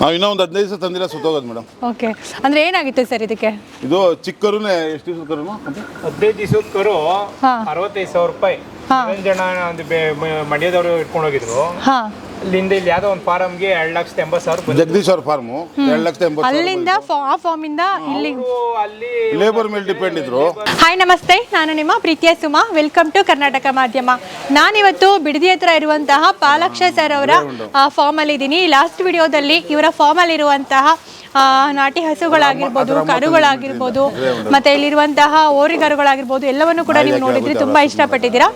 ನಾವು ಇನ್ನೂ ಒಂದು ಹದಿನೈದು ದಿವಸ ತಂದಿಲ್ಲ ಸುತ್ತೋಗೋದು ಮೇಡಮ್ ಓಕೆ ಅಂದ್ರೆ ಏನಾಗಿತ್ತು ಸರ್ ಇದಕ್ಕೆ ಇದು ಚಿಕ್ಕ ಕರುನೇ ಎಷ್ಟು ಅದು? ಹದಿನೈದು ದಿವಸದ ಕರು ಹಾ. ಅರವತ್ತೈದು ಸಾವಿರ ರೂಪಾಯಿ ಹಾ. ಜನ ಒಂದು ಬೆ- ಮ- ಮಂಡ್ಯದವರು ಇಟ್ಕೊಂಡು ಹೋಗಿದ್ರು ಹಾ ಅಲ್ಲಿಂದ ಇಲ್ಲಿ ಯಾವ್ದೋ ಒಂದು ಫಾರಮ್ಗೆ ಎರಡು ಲಕ್ಷದ ಎಂಬತ್ತು ಸಾವಿರ ಬಂದಿದೆ ಜಗದೀಶ್ ಅವ್ರ ಫಾರ್ಮು ಎರಡು ಲಕ್ಷದ ಎಂಬತ್ತು ಅಲ್ಲಿಂದ ಫಾ- ಆ ಫಾರ್ಮ್ ಇಂದ ಇಲ್ಲಿ ಅಲ್ಲಿ ಲೇಬರ್ ಮೇಲೆ ಡಿಪೆಂಡ್ ಇದ್ರು. ಹಾಯ್ ನಮಸ್ತೆ. ನಾನು ನಿಮ್ಮ ಪ್ರೀತಿಯ ಸುಮಾ. ವೆಲ್ಕಮ್ ಟು ಕರ್ನಾಟಕ ಮಾಧ್ಯಮ. ನಾನಿವತ್ತು ಬಿಡದಿ ಹತ್ರ ಇರುವಂತಹ ಪಾಲಕ್ಷ ಸರ್ ಅವರ ಫಾರ್ಮ್ ಅಲ್ಲಿ ಇದ್ದೀನಿ ಲಾಸ್ಟ್ ವಿಡಿಯೋದಲ್ಲಿ ಇವರ ಫಾರ್ಮ್ ಅಲ್ಲಿ ಇರುವಂತಹ ನಾಟಿ ಹಸುಗಳಾಗಿರ್ಬೋದು ಕರುಗಳಾಗಿರ್ಬೋದು ಮತ್ತೆ ಇಲ್ಲಿರುವಂತಹ ಓರಿಗರುಗಳಾಗಿರ್ಬೋದು ಎಲ್ಲವನ್ನು ಕೂಡ ನೀವು ನೋಡಿದ್ರಿ ತುಂಬಾ ಇಷ್ಟಪಟ್ಟಿದ್ದೀರಾ.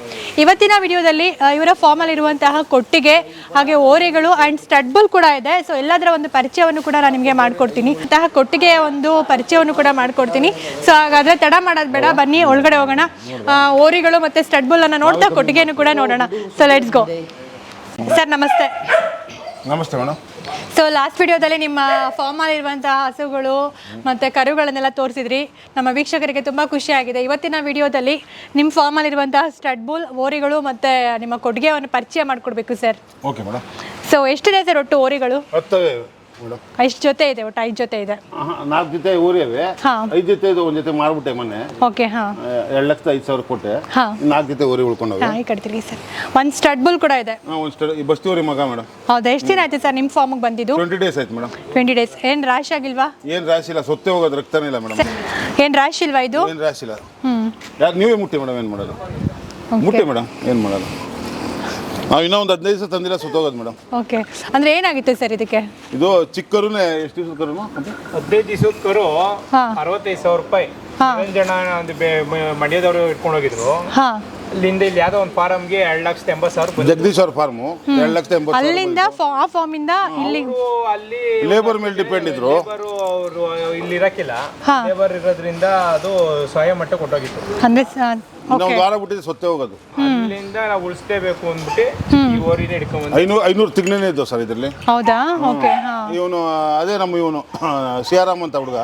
ಇವತ್ತಿನ ವಿಡಿಯೋದಲ್ಲಿ ಇವರ ಫಾರ್ಮ್ ಅಲ್ಲಿ ಇರುವಂತಹ ಕೊಟ್ಟಿಗೆ ಹಾಗೆ ಓರೆಗಳು ಅಂಡ್ ಸ್ಟಡ್ಬಲ್ ಕೂಡ ಇದೆ. ಸೊ ಎಲ್ಲದರ ಒಂದು ಪರಿಚಯವನ್ನು ಕೂಡ ನಾನು ನಿಮಗೆ ಮಾಡ್ಕೊಡ್ತೀನಿ. ಅಂತಹ ಕೊಟ್ಟಿಗೆಯ ಒಂದು ಪರಿಚಯವನ್ನು ಕೂಡ ಮಾಡ್ಕೊಡ್ತೀನಿ. ಸೊ ಹಾಗಾದ್ರೆ ತಡ ಮಾಡೋದು ಬೇಡ. ಬನ್ನಿ ಒಳಗಡೆ ಹೋಗೋಣ. ಓರಿಗಳು ಮತ್ತೆ ಸ್ಟಡ್ಬಲ್ ಅನ್ನ ನೋಡ್ತಾ ಕೊಟ್ಟಿಗೆಯನ್ನು ಕೂಡ ನೋಡೋಣ. ಸೊ ಲೆಟ್ಸ್ ಗೋ ಸರ್ ನಮಸ್ತೆ. ನಮಸ್ತೆ ಮೇಡಮ್. ಸೊ ಲಾಸ್ಟ್ ವಿಡಿಯೋದಲ್ಲಿ ನಿಮ್ಮ ಫಾರ್ಮಲ್ಲಿ ಇರುವಂತಹ ಹಸುಗಳು ಮತ್ತು ಕರುಗಳನ್ನೆಲ್ಲ ತೋರಿಸಿದ್ರಿ. ನಮ್ಮ ವೀಕ್ಷಕರಿಗೆ ತುಂಬ ಖುಷಿಯಾಗಿದೆ. ಇವತ್ತಿನ ವಿಡಿಯೋದಲ್ಲಿ ನಿಮ್ಮ ಫಾರ್ಮಲ್ಲಿರುವಂತಹ ಸ್ಟಡ್ಬುಲ್ ಓರಿಗಳು ಮತ್ತು ನಿಮ್ಮ ಕೊಡುಗೆಯನ್ನು ಪರಿಚಯ ಮಾಡಿಕೊಡ್ಬೇಕು ಸರ್ ಓಕೆ ಮೇಡಮ್ ಸೊ ಎಷ್ಟಿದೆ ಸರ್ ಒಟ್ಟು ಓರಿಗಳು ಹತ್ತವೆ. ಎಷ್ಟು ಜೊತೆ ಇದೆ ಒಟ್ಟು ಐದು ಜೊತೆ ಇದೆ. ನಾಲ್ಕು ಜೊತೆ ಊರಿವೆ. ಐದು ಜೊತೆ ಇದು ಒಂದು ಜೊತೆ ಮಾಡ್ಬಿಟ್ಟೆ ಮೊನ್ನೆ. ಓಕೆ ಹಾ. ಎರಡು ಲಕ್ಷದ ಐದು ಸಾವಿರ ಕೊಟ್ಟೆ. ನಾಲ್ಕು ಜೊತೆ ಊರಿ ಉಳ್ಕೊಂಡೋಗಿ ಈ ಕಡ್ತೀರಿ ಸರ್. ಒಂದು ಸ್ಟಡ್ಬುಲ್ ಕೂಡ ಇದೆ. ಒಂದು ಸ್ಟಡ್ ಬಸ್ತಿ ಊರಿ ಮಗ ಮೇಡಮ್ ಹೌದಾ ಎಷ್ಟು ದಿನ ಆಯ್ತು ಸರ್ ನಿಮ್ಮ ಫಾರ್ಮಿಗೆ ಬಂದಿದ್ದು? ಟ್ವೆಂಟಿ ಡೇಸ್ ಆಯ್ತು ಮೇಡಮ್ ಟ್ವೆಂಟಿ ಡೇಸ್. ಏನು ರಾಶಿ ಆಗಿಲ್ವಾ? ಏನು ರಾಶಿ ಇಲ್ಲ ಸೊತ್ತೆ ಹೋಗೋದು ರಕ್ತನೇ ಇಲ್ಲ ಮೇಡಮ್ ಏನ್ ರಾಶಿ ಇಲ್ವಾ ಇದು? ಏನು ರಾಶಿ ಇಲ್ಲ. ಹ್ಮ್. ಯಾರು ನೀವೇ ಮುಟ್ಟಿ ಮೇಡಮ್ ಏನು ಮಾಡೋದು? ಮುಟ್ಟಿ ಮೇಡಮ್ ಏನು ಮಾಡೋದು? ನಾವು ಇನ್ನೂ ಒಂದು ಹದಿನೈದು ದಿವಸ ತಂದಿಲ್ಲ ಸುತ್ತೋಗೋದು ಮೇಡಮ್ ಓಕೆ ಅಂದ್ರೆ ಏನಾಗಿತ್ತು ಸರ್ ಇದಕ್ಕೆ ಇದು ಚಿಕ್ಕರುನೇ ಎಷ್ಟು ದಿವಸದ ಕರುನು? ಹದಿನೈದು ದಿವಸದ ಕರು ಹಾ. ಅರವತ್ತೈದು ಸಾವಿರ ರೂಪಾಯಿ ಹಾ. ನಿರಂಜನ ಒಂದು ಬೆ- ಮ- ಮಂಡ್ಯದವರು ಇಟ್ಕೊಂಡು ಹೋಗಿದ್ರು ಹಾಂ ಅಲ್ಲಿಂದ ಇಲ್ಲಿ ಯಾವ್ದೋ ಒಂದು ಫಾರಮ್ಗೆ ಎರಡು ಲಕ್ಷದ ಎಂಬತ್ತು ಸಾವಿರ ಬಂದಿದೆ. ಜಗದೀಶ್ ಅವ್ರ ಫಾರ್ಮು ಎರಡು ಲಕ್ಷದ ಎಂಬತ್ತು ಸಾವಿರ ಅಲ್ಲಿಂದ ಫಾ- ಆ ಫಾರ್ಮ್ ಇಂದ ಇಲ್ಲಿ ಅವ್ರು ಅಲ್ಲಿ ಲೇಬರ್ ಮೇಲೆ ಡಿಪೆಂಡ್ ಇದ್ರು. ಲೇಬರು ಅವರು ಇಲ್ಲಿ ಇರಕ್ಕಿಲ್ಲ. ಹಾ. ಲೇಬರ್ ಇರೋದ್ರಿಂದ ಅದು ಸ್ವಯಂ ಮಟ್ಟ ಕೊಟ್ಟೋಗಿತ್ತು. ಅಂದ್ರೆ ನಾವು ವಾರ ಬಿಟ್ಟಿದ್ದು ಸೊತ್ತೆ ಹೋಗೋದು. ಅಲ್ಲಿಂದ ನಾವು ಉಳಿಸ್ಲೇಬೇಕು ಅಂದ್ಬಿಟ್ಟು ಈ ಓರಿನ ಹಿಡ್ಕೊಂಡ್ ಐನೂರು ಐನೂರು ತಿಂಗಳೇ ಇದ್ದವು ಸರ್ ಇದರಲ್ಲಿ? ಹೌದಾ? ಓಕೆ ಹಾ. ಇವನು ಅದೇ ನಮ್ಮ ಇವನು ಸಿಯಾರಾಮ್ ಅಂತ ಹುಡುಗ.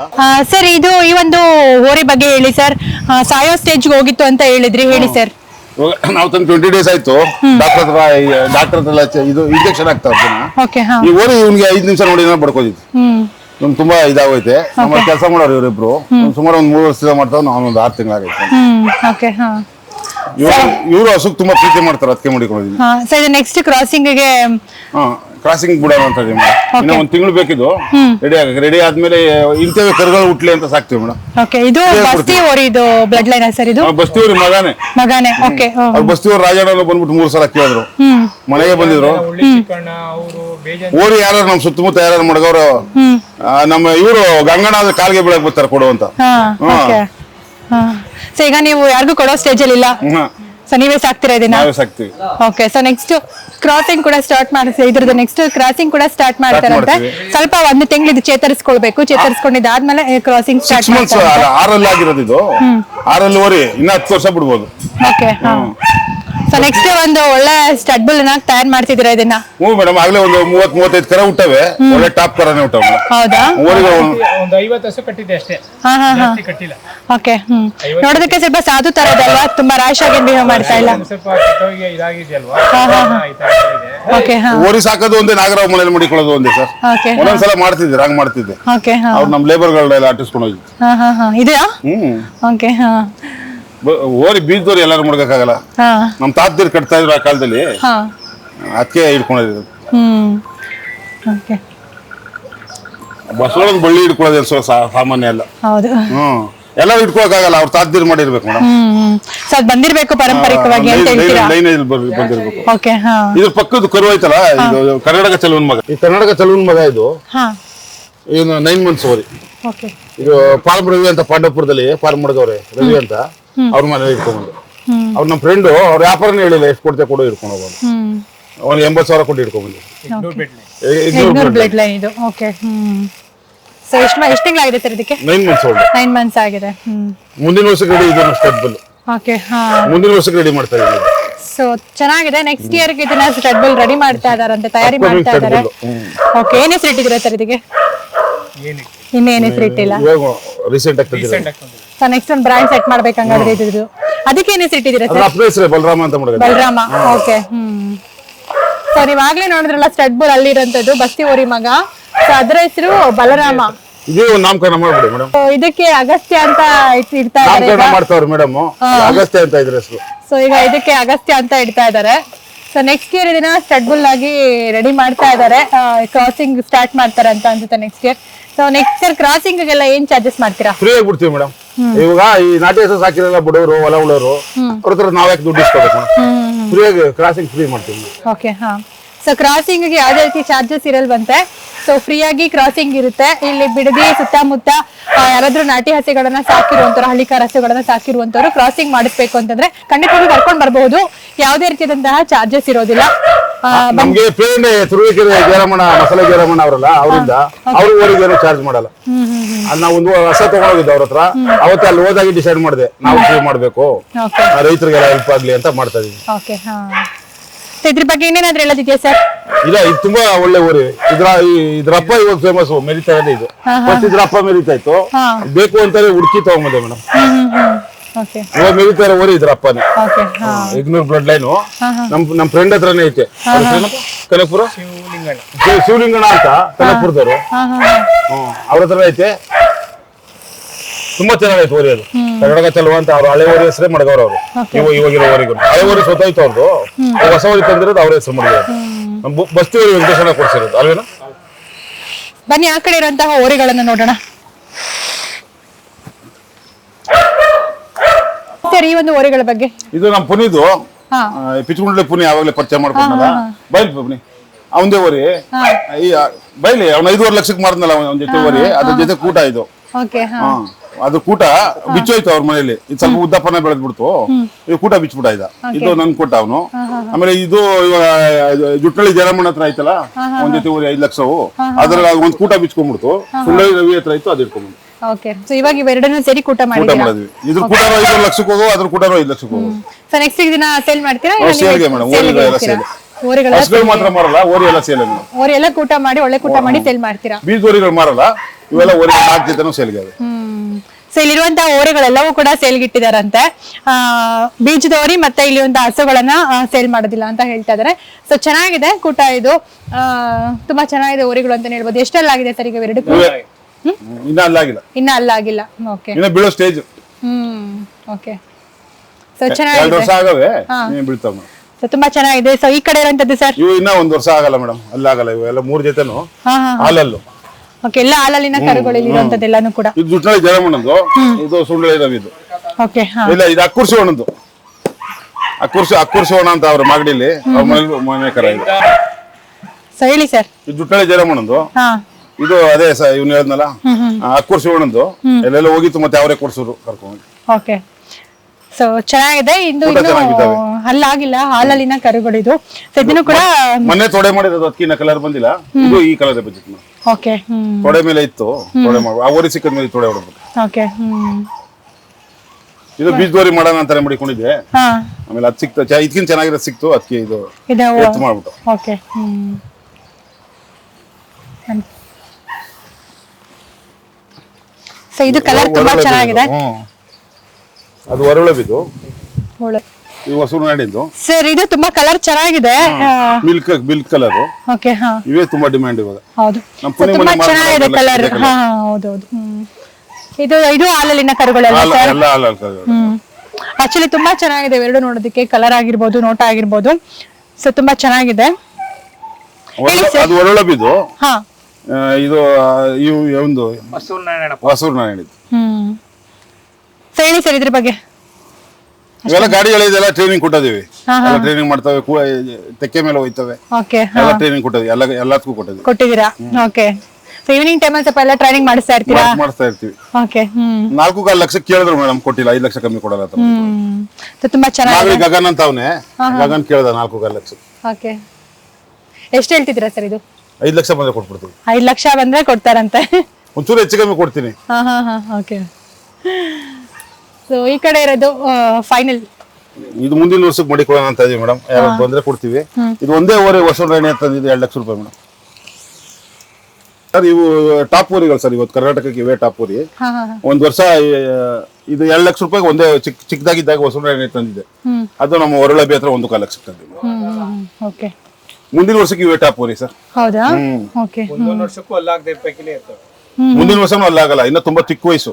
ಸರ್ ಇದು ಈ ಒಂದು ಹೋರಿ ಬಗ್ಗೆ ಹೇಳಿ ಸರ್. ಸಾಯೋ ಸ್ಟೇಜ್ಗೆ ಹೋಗಿತ್ತು ಅಂತ ಹೇಳಿದ್ರಿ ಹೇಳಿ ಸರ್. ನಾವು ತಂದು ಟ್ವೆಂಟಿ ಡೇಸ್ ಆಯ್ತು. ಡಾಕ್ಟರ್ ಹತ್ರ ಡಾಕ್ಟರ್ ಹತ್ರ ಇದು ಇಂಜೆಕ್ಷನ್ ಆಗ್ತಾವ ಓಕೆ ಹಾ. ಈ ಓರಿ ಇವ್ನಿಗೆ ಐದು ನಿಮಿಷ ನೋಡಿ ಏನೋ ಹ್ಮ್. ಇವ್ನು ತುಂಬಾ ಇದಾಗೋಯ್ತೆ. ನಮ್ಮ ಕೆಲಸ ಮಾಡೋರು ಇವರಿಬ್ರು. ಸುಮಾರು ಒಂದು ಮೂರು ವರ್ಷದಿಂದ ಮಾಡ್ತಾವ ನಾನು ಒಂದು ಆರು ತಿಂಗಳಾಗೈತೆ ಹ್ಮ್ ಓಕೆ ಹಾ. ಇವರು ಇವರು ಹಸುಗ್ ತುಂಬಾ ಪ್ರೀತಿ ಮಾಡ್ತಾರೆ ಅದಕ್ಕೆ ಮಾಡಿಕೊಂಡಿದ್ದೀನಿ ಹಾ ಸರ್ ನೆಕ್ಸ್ಟ್ ನೆಕ್ಸ್ಟ್ ಕ್ರಾಸಿಂಗ್ಗೆ ಹಾ. ಕ್ರಾಸಿಂಗ್ ಬಿಡೋಣ ಅಂತ ಒಂದ್ ಮೇಡಮ್. ಇನ್ನ ಒಂದು ತಿಂಗಳು ಬೇಕಿದ್ದು. ರೆಡಿ ಆಗಕ್ಕೆ ರೆಡಿ ಆದ್ಮೇಲೆ ಇಂಥವೇ ಕರುಗಳು ಹುಟ್ಲಿ ಅಂತ ಸಾಕ್ತೀವಿ ಮೇಡಮ್. ಓಕೆ ಇದು ಬಸ್ತಿ ಓರಿ ಇದು ಬ್ಲಡ್ ಲೈನ್ ಸರ್ ಇದು? ಬಸ್ತಿಯವ್ರಿ ಮಗಾನೆ. ಮಗಾನೆ ಓಕೆ ಅವ್ರು ಬಸ್ತಿಯವ್ರು ರಾಜಣ್ಣ ಬಂದ್ಬಿಟ್ಟು ಮೂರು ಸಲ ಕೇಳಿದ್ರು. ಮನೆಗೆ ಬಂದಿದ್ರು. ಓರಿ ಯಾರು ನಮ್ಮ ಸುತ್ತಮುತ್ತ ಯಾರು ಮಡಗವ್ರು ನಮ್ಮ ಇವರು ಗಂಗಣ್ಣ ಕಾಲಿಗೆ ಕಾಲ್ಗೆ ಬೀಳಕ್ ಬರ್ತಾರೆ ಕೊಡುವಂತ ಹಾ ಸೊ ಈಗ ನೀವು ಯಾರಿಗೂ ಕೊಡೋ ಸ್ಟೇಜಲ್ಲಿ ಇಲ್ಲ? ಹ್ಮ್. ಸೊ ನೀವೇ ಸಾಕ್ತೀರಾ ಇದನ್ನ? ನಾವೇ ಸಾಕ್ತಿವಿ. ಓಕೆ ಸೊ ನೆಕ್ಸ್ಟ್ ಕ್ರಾಸಿಂಗ್ ಕೂಡ ಸ್ಟಾರ್ಟ್ ಮಾಡಿಸಿ ಇದ್ರದ್ದು ನೆಕ್ಸ್ಟ್ ಕ್ರಾಸಿಂಗ್ ಕೂಡ ಸ್ಟಾರ್ಟ್ ಮಾಡ್ತಾರಂತೆ. ಮಾಡ್ತೀವಿ. ಸ್ವಲ್ಪ ಒಂದು ತಿಂಗಳು ಇದು ಚೇತರಿಸ್ಕೊಳ್ಬೇಕು ಚೇತರಿಸ್ಕೊಂಡಿದ್ದಾದ್ಮೇಲೆ ಕ್ರಾಸಿಂಗ್ ಸ್ಟಾರ್ಟ್ ಸಿಕ್ಸ್ ಮಂತ್ಸ್ ಮಾಡ್ತಾರೆ. ಆರಲ್ಲಿ ಆಗಿರೋದು ಇದು. ಆರಲ್ಲಿ ಓರಿ ಇನ್ನ ಹತ್ತು ವರ್ಷ ಬಿಡ್ಬೋದು. ಓಕೆ ಸೊ ನೆಕ್ಸ್ಟ್ ಒಂದು ಒಳ್ಳೆ ಸ್ಟಡ್ಬುಲ್ ಅನ್ನ ತಯಾರು ಮಾಡ್ತಿದ್ದೀರಾ ಇದನ್ನ? ಹ್ಞೂ ಮೇಡಮ್ ಆಗ್ಲೇ ಒಂದು ಮೂವತ್ ಮೂವತ್ತೈದು ಕರ ಹುಟ್ಟವೆ. ಒಳ್ಳೆ ಟಾಪ್ ಕರನೇ ಹುಟ್ಟವೆ ಹೌದಾ? ಓರಿಗಳು ಒಂದು ಐವತ್ತು ಹಸು ಕಟ್ಟಿದ್ದೆ ಅಷ್ಟೇ. ಹಾ ಹಾ ಹಾ. ಜಾಸ್ತಿ ಕಟ್ಟಿಲ್ಲ. Okay hmm. ನೋಡೋದಕ್ಕೆ ಸ್ವಲ್ಪ ಸಾಧು ತರದಲ್ವಾ? ತುಂಬಾ ರ್ಯಾಶ್ ಆಗಿ ಬಿಹೇವ್ ಮಾಡ್ತಾ ಇಲ್ಲ. ಒಂದ್ ಸ್ವಲ್ಪ ಕಿತ್ತೋಗಿ ಇದಾಗಿದೆಯಲ್ವಾ? ಆಯ್ತಾ ಇದೆ ಓಕೆ ಹಾ ಓರಿ ಸಾಕೋದು ಒಂದೇ ನಾಗರಾವ್ ಮನೇಲಿ ಮಡಿಕೊಳ್ಳೋದು ಒಂದೇ ಸರ್. ಓಕೆ ಒಂದೊಂದ್ಸಲ ಮಾಡ್ತಿದ್ದೆ ಹಂಗ್ ಮಾಡ್ತಿದ್ದೆ. ಓಕೆ ಹಾ. ಅವ್ರು ನಮ್ಮ ಲೇಬರ್ಗಳನ್ನೆಲ್ಲ ಆಟಿಸ್ಕೊಂಡು ಹೋಗಿದ್ದು ಹಾ ಹಾ ಹಾ. ಇದೆಯಾ? ಹ್ಮ್. ಓಕೆ ಹಾ. ಓರಿ ಬೀಜದವ್ರು ಎಲ್ಲಾರು ಮುಡ್ಗಕ್ಕಾಗಲ್ಲ ನಮ್ ನಮ್ಮ ತಾತದಿರು ಕಟ್ತಾ ಇದ್ರು ಆ ಕಾಲದಲ್ಲಿ. ಹಾ. ಅದಕ್ಕೆ ಹಿಡ್ಕೊಂಡಿದ್ರು ಹ್ಮ್. ಓಕೆ. ಬಸವಳೊಂದು ಬಳ್ಳಿ ಹಿಡ್ಕೊಳ್ಳೋದು ಸರ್ ಸಾಮಾನ್ಯ ಎಲ್ಲ ಹೌದು. ಹ್ಮ್. ಎಲ್ಲರೂ ಹಿಡ್ಕೊಳಕ್ಕಾಗಲ್ಲ ಅವ್ರು ತಾತದಿರು ಮಾಡಿರ್ಬೇಕು ಮೇಡಮ್ ಹ್ಮ್ ಹ್ಮ್. ಸೊ ಅದ್ ಬಂದಿರ್ಬೇಕು ಪಾರಂಪರಿಕವಾಗಿ ಅಂತ ಹೇಳ್ತೀರಾ? ಲೈನ್ ಬಂದಿರ್ಬೇಕು. ಓಕೆ ಹಾ. ಇದ್ರ ಪಕ್ಕದ ಕರು ಐತಲ್ಲ ಇದು ಕರ್ನಾಟಕ ಚಲುವನ್ ಮಗ. ಈ ಕರ್ನಾಟಕ ಚಲುವನ್ ಮಗ ಇದು. ಹಾ. ಇವನು ನೈನ್ ಮಂತ್ಸ್ ಓರಿ ಓಕೆ ಇದು ಪಾಲ್ಮ್ ರವಿ ಅಂತ ಪಾಂಡವಪುರದಲ್ಲಿ ಫಾರ್ಮ್ ಮಾಡಿದವ್ರೆ ರವಿ ಅಂತ. ಅವ್ರ ಮನೇಲಿ ಇಟ್ಕೊಂಡ್ಬಂದು ಅವ್ರ ನಮ್ ನಮ್ಮ ಫ್ರೆಂಡು ಅವ್ರ ವ್ಯಾಪಾರನೇ ಹೇಳಿಲ್ಲ ಎಷ್ಟು ಕೊಡ್ತೆ ಕೊಡು ಇಟ್ಕೊಂಡು ಹೋಗೋದು. ಅವ್ನು ಎಂಬತ್ತು ಸಾವಿರ ಕೊಟ್ಟು ಇಟ್ಕೊಂಡ್ಬಂದು ಇನ್ನೂರು ಬ್ಲಡ್ ಲೈನ್ ಇದು. Okay hmm. ಸೊ ಎಷ್ಟು ಎಷ್ಟು ತಿಂಗಳಾಗಿದೆ ಸರ್ ಇದಕ್ಕೆ? Nine months old nine months ಆಗಿದೆ. ಮುಂದಿನ ವರ್ಷಕ್ಕೆ ರೆಡಿ ಇದು ಸ್ಟೆಬಲ್ ಓಕೆ ಹಾ. ಮುಂದಿನ ವರ್ಷಕ್ಕೆ ರೆಡಿ ಮಾಡ್ತಾ ಇದ್ದೀವಿ ಸೊ ಚೆನ್ನಾಗಿದೆ. ನೆಕ್ಸ್ಟ್ ಇಯರ್ಗೆ ಇದನ್ನ ಸ್ಟಡ್ಬಲ್ ರೆಡಿ ಮಾಡ್ತಾ ಇದಾರಂತೆ ತಯಾರಿ ಮಾಡ್ತಾ ಇದ್ದಾರೆ ಓಕೆ ಏನ್ ಹೆಸರು ಇಟ್ಟಿದ್ದೀರಾ ಸರ್ ಇದಕ್ಕೆ? ಏನಿಕ್ಕೆ ಇನ್ನೂ ಏನ್ ಹೆಸರು ಇಟ್ಟಿಲ್ಲ ರೀಸೆಂಟ್ ಆಗಿ ನೆಕ್ಸ್ಟ್ ಒಂದು ಬ್ರ್ಯಾಂಡ್ ಸೆಟ್ ಮಾಡ್ಬೇಕಂಗಾದ್ರೆ ಇದ್ರದ್ದು ಅದಕ್ಕೆ ಏನ್ ಹೆಸರು ಇಟ್ಟಿದ್ದೀರಾ ಅದ್ರ ಸರ್ ಅಪ್ಪ ಹೆಸರೇ ಬಲರಾಮ ಅಂತ ಬಲರಾಮ ಓಕೆ ಹ್ಮ್. ಸರ್ ಇವಾಗ್ಲೇ ನೋಡಿದ್ರಲ್ಲ ಸ್ಟಡ್ಬಲ್ ಅಲ್ಲಿರೋಂಥದ್ದು ಬಸ್ತಿ ಓರಿ ಮಗ. ಸೊ ಅದ್ರ ಹೆಸರು ಬಲರಾಮ. ಇದು ನಾಮಕರಣ ಮಾಡ್ಬಿಡಿ ಮೇಡಮ್. So, ಇದಕ್ಕೆ ಅಗಸ್ತ್ಯ ಅಂತ ಇಟ್- ಇಡ್ತಾ ಇದ್ದಾರೆ ನಾಮಕರಣ ಮಾಡ್ತಾವ್ರಿ ಮೇಡಮ್. ಅಗಸ್ತ್ಯ ಅಂತ ಇದ್ರ ಹೆಸರು. ಸೊ ಈಗ ಇದಕ್ಕೆ ಅಗಸ್ತ್ಯ ಅಂತ ಇಡ್ತಾ ಇದ್ದಾರೆ. ಸೊ ನೆಕ್ಸ್ಟ್ ಇಯರ್ ಇದನ್ನ ಸ್ಟಡ್ಬುಲ್ ಆಗಿ ರೆಡಿ ಮಾಡ್ತಾ ಇದ್ದಾರೆ. ಕ್ರಾಸಿಂಗ್ ಸ್ಟಾರ್ಟ್ ಮಾಡ್ತಾರೆ ಅಂತ ಅನ್ಸುತ್ತೆ next year so next year crossing ಗೆಲ್ಲ ಏನ್ ಚಾರ್ಜಸ್ ಮಾಡ್ತೀರಾ? ಫ್ರೀ ಆಗಿ ಬಿಡ್ತೀವಿ ಮೇಡಮ್ ಇವಾಗ ಈ ನಾಟಿ ಹೆಸರು ಸಾಕಿರಲ್ಲ ಬಡವರು ಹೊಲ ಉಳೋರು ಅವ್ರ ಹತ್ರ ನಾವ್ ಯಾಕೆ ದುಡ್ಡು ಇಸ್ಕೋಬೇಕು ಫ್ರೀ ಆಗಿ ಕ್ರಾಸಿಂಗ್ ಫ್ರೀ ಮಾಡ್ತೀವಿ. ಓಕೆ ಹಾ. ಸೊ ಕ್ರಾಸಿಂಗ್ಗೆ ಯಾವುದೇ ರೀತಿ ಚಾರ್ಜಸ್ ಇರಲ್ವಂತೆ. ಸೊ ಫ್ರೀಯಾಗಿ ಕ್ರಾಸಿಂಗ್ ಇರುತ್ತೆ. ಇಲ್ಲಿ ಬಿಡದಿ ಸುತ್ತಮುತ್ತ ಯಾರಾದ್ರೂ ನಾಟಿ ಹಸಿಗಳನ್ನ ಸಾಕಿರುವಂತವ್ರು ಹಳ್ಳಿಕಾರ ಹಸುಗಳನ್ನ ಸಾಕಿರುವಂತವ್ರು ಕ್ರಾಸಿಂಗ್ ಮಾಡಿಸ್ಬೇಕು ಅಂತಂದ್ರೆ ಖಂಡಿತವಾಗಿ ಕರ್ಕೊಂಡ್ ಬರಬಹುದು. ಯಾವುದೇ ರೀತಿಯಾದಂತಹ ಚಾರ್ಜಸ್ ಇರೋದಿಲ್ಲ. ನಮ್ಗೆ ಪೇಂಡ್ ತುರುವೇಕೆರೆ ಮಸಾಲೆ ಅವರಲ್ಲ ಅವರಿಂದ ಅವರು ಊರಿಗೆ ಏನೋ ಚಾರ್ಜ್ ಮಾಡಲ್ಲ ನಾವು ಒಂದು ಹೊಸ ತಗೊಂಡೋಗಿದ್ದೆ ಅವ್ರ ಹತ್ರ. ಅವತ್ತು ಅಲ್ಲಿ ಹೋದಾಗಿ ಡಿಸೈಡ್ ಮಾಡಿದೆ ನಾವು ಮಾಡ್ಬೇಕು. ರೈತರಿಗೆಲ್ಲ ಹೆಲ್ಪ್ ಆಗ್ಲಿ ಅಂತ ಮಾಡ್ತಾ ಇದೀವಿ ಇದ್ರ ಬಗ್ಗೆ ಇನ್ನೇನಾದ್ರೂ ಹೇಳೋದಿದೆಯಾ ಸರ್? ಇಲ್ಲ ಇದು ತುಂಬಾ ಒಳ್ಳೆ ಊರಿ. ಇದ್ರ ಈ- ಇದ್ರಪ್ಪ ಇವಾಗ ಫೇಮಸ್ ಮೆರಿತಾ ಇದೆ ಇದು. ಫಸ್ಟ್ ಇದ್ರಪ್ಪ ಮೆರಿತಾ ಇತ್ತು. ಹಾ. ಬೇಕು ಅಂತಾರೆ ಹುಡುಕಿ ತಗೊಂಬಂದೆ ಮೇಡಮ್. ಹ್ಮ್ ಹ್ಮ್ ಹ್ಮ್. ಓಕೆ ಇವಾಗ ಮೆರಿತಾ ಇರೋ ಊರಿ ಇದ್ರಪ್ಪನೇ ಓಕೆ ಹಾ. ಇಗ್ನೂರ್ ಬ್ಲಡ್ ಲೈನ್ ನಮ್ ನಮ್ ಫ್ರೆಂಡ್ ಹತ್ರನೇ ಐತೆ. ಅವ್ರ? ಕನಕಪುರ? ಶಿವಲಿಂಗಣ್ಣ. ಶಿವಲಿಂಗಣ್ಣ ಅಂತ ಕನಕಪುರದವರು. ಹಾ ಹಾ ಹಾ. ಅವ್ರ ಹತ್ರ ಐತೆ. ತುಂಬಾ ಚೆನ್ನಾಗೈತೆ ಓರಿ ಅದು. ಕರ್ನಾಟಕ ಚಲುವ ಅಂತ ಅವ್ರ ಹಳೆ ಓರಿ ಹೆಸರೇ ಮಡಗವ್ರ ಅವರು. ಇವಾಗ ಇವಾಗಿರೋ ಓರಿಗೂ ಹಳೆ ಓರಿ ಸ್ವತೈತೆ ಅವ್ರದ್ದು ಹೊಸ ಓರಿ ತಂದಿರೋದು ಅವ್ರ ಹೆಸರು ಬು- ಬಸ್ತಿ ಓರಿ ಕೊಡ್ಸಿರೋದು. ಅಲ್ವೇನ? ಬನ್ನಿ ಆ ಕಡೆ ಇರುವಂತಹ ಓರಿಗಳನ್ನ ನೋಡೋಣ. ಸರ್ ಈ ಒಂದು ಓರೆಗಳ ಬಗ್ಗೆ. ಇದು ನಮ್ಮ ಪುನಿದು. ಹಾ. ಪಿಚ್ಗುಂಡ್ಲೆ ಪುನಿ ಯಾವಾಗಲೇ ಪರಿಚಯ ಮಾಡ್ಕೊಂಡಲ್ಲ ಬೈಲ್ ಪುನಿ. ಅವಂದೇ ಓರಿ. ಈ ಬೈಲಿ ಅವ್ನ ಐದುವರೆ ಲಕ್ಷಕ್ಕೆ ಮಾಡಿದ್ನಲ್ಲ ಅವ್ನ ಜೊತೆ ಓರಿ. ಅದ್ರ ಜೊತೆ ಕೂಟ ಇದು. ಓಕೆ ಹಾ. ಹಾ. ಅದು ಕೂಟ ಬಿಚ್ಚೋಯ್ತು ಅವ್ರ ಮನೇಲಿ ಇದು ಸ್ವಲ್ಪ ಉದ್ದಪ್ಪನ ಬೆಳೆದ್ಬಿಡ್ತು. ಇದು ಕೂಟ ಬಿಚ್ಬಿಟ್ಟ ಇದ. ಇದು ನನ್ ಕೊಟ್ಟ ಅವನು. ಆಮೇಲೆ ಇದು ಇವಾಗ ಜುಟ್ಟಳ್ಳಿ ಜಯರಾಮಣ್ಣ ಹತ್ರ ಐತಲ್ಲ ಒಂದ್ ಜೊತೆ ಊರಿ ಐದ್ ಲಕ್ಷವು ಅದ್ರಲ್ಲಿ ಒಂದ್ ಕೂಟ ಬಿಚ್ಕೊಂಡ್ಬಿಡ್ತು. ಸುಳ್ಳಿ ರವಿ ಹತ್ರ ಇತ್ತು ಅದ್ ಇಟ್ಕೊಂಡ್ಬಿಡ್ತು ಓಕೆ. ಸೊ ಇವಾಗ ಇವೆರಡನ್ನ ಸೇರಿ ಕೂಟ ಕೂಟ ಮಾಡಿದ್ದೀರಾ? ಮಾಡಿದ್ವಿ. ಇದ್ರ ಕೂಟ ಐದು ಲಕ್ಷಕ್ಕೆ ಹೋಗೋ ಅದ್ರ ಕೂಟ ಐದ್ ಲಕ್ಷಕ್ಕೆ ಹೋಗೋ. ಸೊ ನೆಕ್ಸ್ಟ್ ದಿನ ಸೇಲ್ ಮಾಡ್ತೀರಾ? madam. ಓರಿಗಳು ಎಲ್ಲ sale. ಓರಿಗಳ ಹಸುಗಳು ಮಾತ್ರ ಮಾರಲ್ಲ ಓರಿ ಎಲ್ಲ ಸೇಲ್ ಎಲ್ಲ ಕೂಟ ಮಾಡಿ ಒಳ್ಳೆ ಕೂಟ ಮಾಡಿ ಸೇಲ್ ಮಾಡ್ತೀರಾ? ಬೀಜ ಮಾರಲ್ಲ ಇವೆಲ್ಲ ಓರಿ ನಾಲ್ಕು ಜೊತೆನೂ ಸೇಲ್ಗೆ ಅವೆ ಹ್ಮ್. ಸೊ ಇಲ್ಲಿರುವಂತಹ ಓರೆಗಳೆಲ್ಲವೂ ಕೂಡ ಸೇಲ್ಗಿಟ್ಟಿದಾರಂತೆ ಆ ಬೀಜದವರಿ ಮತ್ತೆ ಇಲ್ಲಿ ಒಂದು ಹಸುಗಳನ್ನ ಸೇಲ್ ಮಾಡೋದಿಲ್ಲ ಅಂತ ಹೇಳ್ತಾ ಇದಾರೆ. ಸೊ ಚೆನ್ನಾಗಿದೆ ಕೂಟ ಇದು. ಆ, ತುಂಬಾ ಚೆನ್ನಾಗಿದೆ ಓರೆಗಳು ಅಂತ ಹೇಳ್ಬೋದು. ಎಷ್ಟೆಲ್ಲಾಗಿದೆ ಸರ್ ಈಗ ಎರಡು ಇನ್ನ ಅಲ್ಲಾಗಿಲ್ಲ ಇನ್ನ ಅಲ್ಲಾಗಿಲ್ಲ ಓಕೆ ಇನ್ನ ಬೀಳೋ ಸ್ಟೇಜ್ ಹ್ಮ್ ಓಕೆ ಸೊ ಚೆನ್ನಾಗಿದೆ. ಸೊ ತುಂಬಾ ಚೆನ್ನಾಗಿದೆ. ಸೊ ಈ ಕಡೆ ಇರುವಂತದ್ದು ಸರ್? ಇವು ಇನ್ನ ಒಂದ್ ವರ್ಷ ಆಗಲ್ಲ ಮೇಡಮ್. ಅಲ್ಲಾಗಲ್ಲ ಇವೆಲ್ಲ ಮೂರ್ ಜೊತೆನು ಹಾ ಹಾ ಹಾಲಲ್ಲು. ಓಕೆ ಎಲ್ಲ ಹಾಲಲ್ಲಿನ ಕರುಗಳು ಇರುವಂತದ್ದೆಲ್ಲಾನು ಕೂಡ? ಇದು ಜುಟ್ನಳ್ಳಿ ಜಯರಮ್ಮನದು ಇದು ಸುಂಡಳಿ ರವಿದು. ಓಕೆ ಹಾ. ಇಲ್ಲ ಇದು ಅಕ್ಕುರ್ಸಿವಣ್ಣದ್ದು ಅಕ್ಕುರ್ಸಿ ಅಕ್ಕುರ್ಸಿವಣ್ಣ ಅಂತ ಅವ್ರ ಮಾಗಡಿಲಿ ಅವ್ರ ಮನೇಲಿ ಮನೆ ಕರ ಇದು. ಸೊ ಹೇಳಿ ಸರ್. ಇದು ಜುಟ್ನಳ್ಳಿ ಜಯರಮ್ಮನದು ಹಾ. ಇದು ಅದೇ ಸ ಇವ್ನು ಹೇಳಿದ್ನಲ್ಲ? ಅಕ್ಕುರ್ಸಿವಣ್ಣದ್ದು ಎಲ್ಲೆಲ್ಲ ಹೋಗಿತ್ತು ಮತ್ತೆ ಅವರೇ ಕೊಡ್ಸೋರು ಕರ್ಕೊಂಡು. ಓಕೆ ಸೊ ಚೆನ್ನಾಗಿದೆ. ಇಂದು ಊಟ ಇನ್ನು ಚೆನ್ನಾಗಿದ್ದಾವೆ. ಹಲ್ಲಾಗಿಲ್ಲ. ಹಾಲಲ್ಲಿನ ಕರುಗಳಿದು. ಸೊ ಇದನ್ನು ಕೂಡ ಮೊನ್ನೆ ತೊಡೆ ಮಾಡಿರೋದು ಅದಕ್ಕಿನ್ನ ಕಲರ್ ಬಂದಿಲ್ಲ. ಇದು ಈ ಕಲರ್ ಬಂದಿತ್ತು ಮೇಡಮ್. ಓಕೆ ಹ್ಮ್. ತೊಡೆ ಮೇಲೆ ಇತ್ತು. ತೊಡೆ ಮಾಡ್. ಆ ಓರಿ ಸಿಕ್ಕದ ಮೇಲೆ ತೊಡೆ ಹೊಡಬೇಕು. ಓಕೆ ಹ್ಮ್. ಇದು ಬೀಜದೋರಿ ಮಾಡೋಣ ಅಂತಾನೆ ಮಾಡಿಕೊಂಡಿದ್ದೆ. ಹಾ. ಆಮೇಲೆ ಅದು ಸಿಕ್ತು. ಚ- ಇದಕ್ಕಿಂತ ಚೆನ್ನಾಗಿರೋ ಸಿಕ್ತು. ಅದಕ್ಕೆ ಇದು ಇದು ಎತ್ತು ಮಾಡ್ಬಿಟ್ಟು. Okay hmm. ಸೊ ಇದು ಕಲರ್ ತುಂಬಾ ಚೆನ್ನಾಗಿದೆ. ಹ್ಮ್. ಅದು ಹೊರಳೆ ಬಿದ್ದು ಒಳ್ಳೆ. ಈ ಹೊಸರು ನಾಡಿದ್ದು. ಸರ್ ಇದು ತುಂಬಾ ಕಲರ್ ಚೆನ್ನಾಗಿದೆ. ಮಿಲ್ಕ್ ಮಿಲ್ಕ್ ಕಲರ್ ಓಕೆ ಹಾ. ಇವೇ ತುಂಬಾ ಡಿಮ್ಯಾಂಡ್ ಇವಾಗ. ಹೌದು. ನಮ್ಮ ಪುಣೆ ತುಂಬಾ ಮನೆ ಚೆನ್ನಾಗಿದೆ ಕಲರ್ ಹಾ ಹೌದೌದು. ಹ್ಮ್. ಇದು ಇದು ಹಾಲಲ್ಲಿನ ಕರುಗಳೆಲ್ಲ ಅಲ್ಲ ಸರ್? ಎಲ್ಲ ಅಲ್ಲ. ಹ್ಮ್. ಆಕ್ಚುಲಿ ತುಂಬಾ ಚೆನ್ನಾಗಿದೆ. ಇವೆರಡು ನೋಡೋದಕ್ಕೆ ಕಲರ್ ಆಗಿರ್ಬೋದು ನೋಟ ಆಗಿರ್ಬೋದು. ಸೊ ತುಂಬಾ ಚೆನ್ನಾಗಿದೆ. ಅದು ಹೊರಳೆ ಬಿದ್ದು ಹಾ. ಆ, ಇದು ಆ, ಇವು ಒಂದು ಹಸೂರ್ ನಾರಾಯಣ ಹೊಸರು ಹೇಳಿದ್ದು ಹ್ಮ್. ಸೊ ಹೇಳಿ ಸರ್ ಇದ್ರ ಬಗ್ಗೆ. ಇವೆಲ್ಲ ಗಾಡಿಗಳಿದೆಲ್ಲ ಟ್ರೈನಿಂಗ್ ಕೊಟ್ಟಿದ್ದೀವಿ. ಎಲ್ಲ ಟ್ರೈನಿಂಗ್ ಮಾಡ್ತವೆ ಕೂ- ತೆಕ್ಕೆ ಮೇಲೆ ಹೋಯ್ತವೆ. ಓಕೆ ಎಲ್ಲ ಟ್ರೈನಿಂಗ್ ಕೊಟ್ಟಿದ್ವಿ ಎಲ್ಲ ಎಲ್ಲದಕ್ಕೂ ಕೊಟ್ಟಿದ್ವಿ ಕೊಟ್ಟಿದ್ದೀರಾ? ಓಕೆ ಸೊ ಈವ್ನಿಂಗ್ ಟೈಮಲ್ಲಿ ಸ್ವಲ್ಪ ಎಲ್ಲ ಟ್ರೈನಿಂಗ್ ಮಾಡಿಸ್ತಾ ಇರ್ತೀರಾ? ಮಾಡ್- ಮಾಡಿಸ್ತಾ ಇರ್ತೀವಿ. Okay hmm. ನಾಲ್ಕು ಕಾಲು ಲಕ್ಷ ಕೇಳಿದ್ರು ಮೇಡಮ್ ಕೊಟ್ಟಿಲ್ಲ ಐದು ಲಕ್ಷ ಕಮ್ಮಿ ಕೊಡಲ್ಲ ಅಂತ ಹ್ಮ್. ತುಂಬಾ ಚೆನ್ನಾಗಿ ನಾಗರಿ ಗಗನ್ ಅಂತ ಅವನೇ ಗಗನ್ ಕೇಳ್ದ ನಾಲ್ಕು ಕಾಲು ಲಕ್ಷ ಓಕೆ ಎಷ್ಟು ಹೇಳ್ತಿದ್ದೀರಾ ಸರ್ ಇದು? ಐದು ಲಕ್ಷ ಬಂದ್ರೆ ಕೊಟ್ಬಿಡ್ತೀವಿ. ಐದು ಲಕ್ಷ ಬಂದ್ರೆ ಕೊಡ್ತಾರಂತೆ. ಒಂಚೂರು ಹೆಚ್ಚು ಕಮ್ಮಿ ಕೊಡ್ತೀನಿ. ಹಾ ಹಾ ಹಾ. ಓಕೆ ಸೊ ಈ ಕಡೆ ಇರೋದು ಫೈನಲ್ ಇದು ಮುಂದಿನ ವರ್ಷಕ್ಕೆ ಮಡಿಕೊಳ್ಳೋಣ ಅಂತ ಇದೀವಿ ಮೇಡಮ್. ಯಾರು ಬಂದ್ರೆ ಕೊಡ್ತೀವಿ. ಇದು ಒಂದೇ ಓರೆ ವರ್ಷ ರಾಣಿ ಅಂತಂದಿದ್ದು ಎರಡು ಲಕ್ಷ ರೂಪಾಯಿ ಮೇಡಮ್. ಸರ್ ಇವು ಟಾಪ್ ಊರಿಗಳು ಸರ್ ಇವತ್ತು ಕರ್ನಾಟಕಕ್ಕೆ ಇವೇ ಟಾಪ್ ಊರಿ ಒಂದ್ ವರ್ಷ ಇದು ಎರಡು ಲಕ್ಷ ರೂಪಾಯಿ ಒಂದೇ ಚಿಕ್ಕ ಚಿಕ್ಕದಾಗಿದ್ದಾಗ ಹೊಸ ರೈಣಿ ತಂದಿದೆ. ಅದು ನಮ್ಮ ಹೊರಳಬಿ ಹತ್ರ ಒಂದು ಕಾಲಕ್ಕೆ ಓಕೆ ಮುಂದಿನ ವರ್ಷಕ್ಕೆ ಇವೇ ಟಾಪ್ ಊರಿ ಸರ್. ಹೌದಾ? ಓಕೆ ಒಂದೊಂದು ವರ್ಷಕ್ಕೂ ಅಲ್ಲಾಗದೆ ಇರ್ತವೆ ಮುಂದಿನ ವರ್ಷನೂ ಅಲ್ಲಾಗಲ್ಲ ಇನ್ನ ತುಂಬಾ ಚಿಕ್ಕ ವಯಸ್ಸು.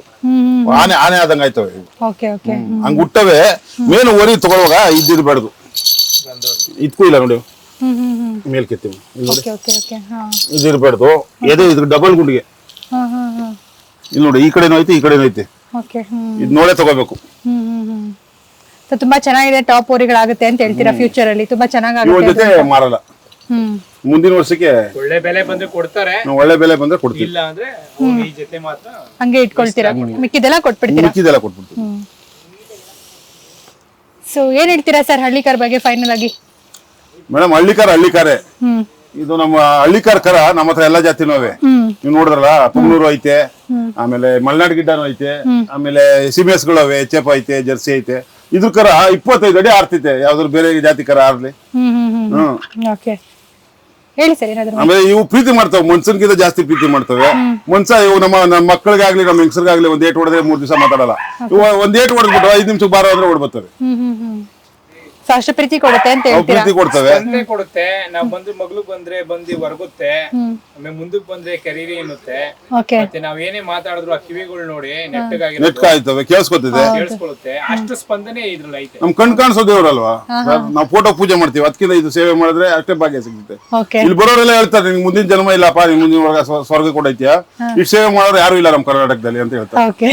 ಆನೆ ಆನೆ ಆದಂಗ ಆಯ್ತವೆ ಹಂಗ ಹುಟ್ಟವೆ ಮೇನು ಓರಿ ತಗೊಳ್ಳುವಾಗ ಇದ್ದಿರ್ಬಾರ್ದು ಇದಕ್ಕೂ ಇಲ್ಲ ನೋಡಿ. ಮೇಲ್ ಕೆತ್ತೀವಿ ಇದಿರ್ಬಾರ್ದು ಎದೆ ಇದು ಡಬಲ್ ಗುಂಡಿಗೆ. ಇಲ್ಲಿ ನೋಡಿ ಈ ಕಡೆನೂ ಐತಿ ಈ ಕಡೆನೂ ಐತಿ. ಇದು ನೋಡೇ ತಗೋಬೇಕು. ತುಂಬಾ ಚೆನ್ನಾಗಿದೆ ಟಾಪ್ ಓರಿಗಳಾಗುತ್ತೆ ಅಂತ ಹೇಳ್ತೀರಾ ಫ್ಯೂಚರ್ ಅಲ್ಲಿ. ತುಂಬಾ ಚೆನ್ನಾಗಿ ಜೊತೆ ಮಾರಲ್ಲ. ಮುಂದಿನ ವರ್ಷಕ್ಕೆ ಒಳ್ಳೆ ಬೆಲೆ ಬಂದ್ರೆ ಕೊಡ್ತಾರೆ. ನಾವು ಒಳ್ಳೆ ಬೆಲೆ ಬಂದ್ರೆ ಕೊಡ್ತೀವಿ. ಇಲ್ಲ ಅಂದ್ರೆ ಈ ಜೊತೆ ಮಾತ್ರ ಹಂಗೆ ಇಟ್ಕೊಳ್ತೀರಾ? ಮಿಕ್ಕಿದೆಲ್ಲ ಕೊಟ್ಬಿಡ್ತೀರಾ? ಮಿಕ್ಕಿದೆಲ್ಲ ಕೊಟ್ಬಿಡ್ತೀವಿ. ಸೊ ಏನ್ ಹೇಳ್ತೀರಾ ಸರ್ ಹಳ್ಳಿಕಾರ್ ಬಗ್ಗೆ ಫೈನಲ್ ಆಗಿ? ಮೇಡಮ್ ಹಳ್ಳಿಕಾರ ಹಳ್ಳಿಕಾರೆ. ಇದು ನಮ್ಮ ಹಳ್ಳಿಕಾರ ಕರ ನಮ್ಮ ಹತ್ರ ಎಲ್ಲಾ ಜಾತಿನೂ ನೋವೇ ನೋಡಿದ್ರಲ್ಲ ಪುಂಗ್ಳೂರು ಐತೆ ಆಮೇಲೆ ಮಲೆನಾಡು ಗಿಡ್ಡನೂ ಐತೆ ಆಮೇಲೆ ಸಿಮೆಸ್ಗಳು ಅವೆ ಎಚ್ ಎಫ್ ಐತೆ ಜರ್ಸಿ ಐತೆ. ಇದ್ರ ಕರ ಇಪ್ಪತ್ತೈದು ಅಡಿ ಆರ್ತೈತೆ ಯಾವ್ದಾದ್ರು ಬೇರೆ ಜಾತಿ ಕರ ಆರ್ಲಿ. ಹ್ಮ್ ಹ್ಮ್ ಹ್ಮ್. ಹ್ಮ್. ಓಕೆ ಹೇಳಿ ಸರ್ ಏನಾದ್ರು ಆಮೇಲೆ ಇವು ಪ್ರೀತಿ ಮಾಡ್ತಾವೆ ಮನ್ಸನ್ಗಿಂತ ಜಾಸ್ತಿ ಪ್ರೀತಿ ಮಾಡ್ತವೆ. ಮನ್ಸ ಇವು ನಮ್ಮ ನಮ್ಮ ಮಕ್ಕಳಿಗಾಗ್ಲಿ ನಮ್ಮ ಹೆಂಗಸರಿಗಾಗ್ಲಿ ಒಂದ್ ಏಟ್ ಹೊಡೆದ್ರೆ ಮೂರ್ ದಿವಸ ಮಾತಾಡಲ್ಲ. ಇವು ಒಂದ್ ಏಟ್ ಹೊಡೆದ್ಬಿಟ್ಟು ಐದ್ ನಿಮಿಷಕ್ಕೆ ಬಾರ ಅಂದ್ರೆ ಓಡ್ಬರ್ತವೆ ಸೊ ಅಷ್ಟು ಪ್ರೀತಿ ಕೊಡುತ್ತೆ ಅಂತ ಹೇಳ್ತೀರಾ? ಪ್ರೀತಿ ಕೊಡ್ತವೆ. ಬಂದ್ರೆ ಕೊಡುತ್ತೆ. ನಾವ್ ಬಂದು ಮಗ್ಳು ಬಂದ್ರೆ ಬಂದು ಹೊರಗುತ್ತೆ ಆಮೇಲೆ ಮುಂದಕ್ಕೆ ಬಂದ್ರೆ ಕೆರೀರಿ ಎನ್ನುತ್ತೆ. ಓಕೆ. ಮತ್ತೆ ನಾವ್ ಏನೇ ಮಾತಾಡಿದ್ರು ಆ ಕಿವಿಗಳು ನೋಡಿ ನೆಟ್ಟಗಾಗಿ ನೆಟ್ಕ ಆಯ್ತವೆ ಕೇಳಿಸ್ಕೊತಿದೆ. ಕೇಳಿಸ್ಕೊಳ್ಳುತ್ತೆ ಅಷ್ಟು ಸ್ಪಂದನೆ ಇದ್ರಲ್ಲ ಐತೆ. ನಮ್ ಕಣ್ ಕಾಣಿಸೋ ದೇವ್ರಲ್ವಾ? ನಾವು ಫೋಟೋ ಪೂಜೆ ಮಾಡ್ತೀವಿ. ಅದಕ್ಕಿಂತ ಇದು ಸೇವೆ ಮಾಡಿದ್ರೆ ಅಷ್ಟೇ ಭಾಗ್ಯ ಸಿಗುತ್ತೆ. ಓಕೆ. ಇಲ್ಲಿ ಬರೋರೆಲ್ಲ ಹೇಳ್ತಾರೆ ನಿಮ್ಗೆ ಮುಂದಿನ ಜನ್ಮ ಇಲ್ಲಪ್ಪ ನಿಮ್ ಮುಂದಿನ ಒಳಗ ಸ್ವ- ಸ್ವರ್ಗ ಕೊಡೈತಿಯ? ಇಷ್ಟು ಸೇವೆ ಮಾಡೋರು ಯಾರು ಇಲ್ಲ ನಮ್ಮ ಕರ್ನಾಟಕದಲ್ಲಿ ಅಂತ ಹೇಳ್ತಾರೆ. ಓಕೆ.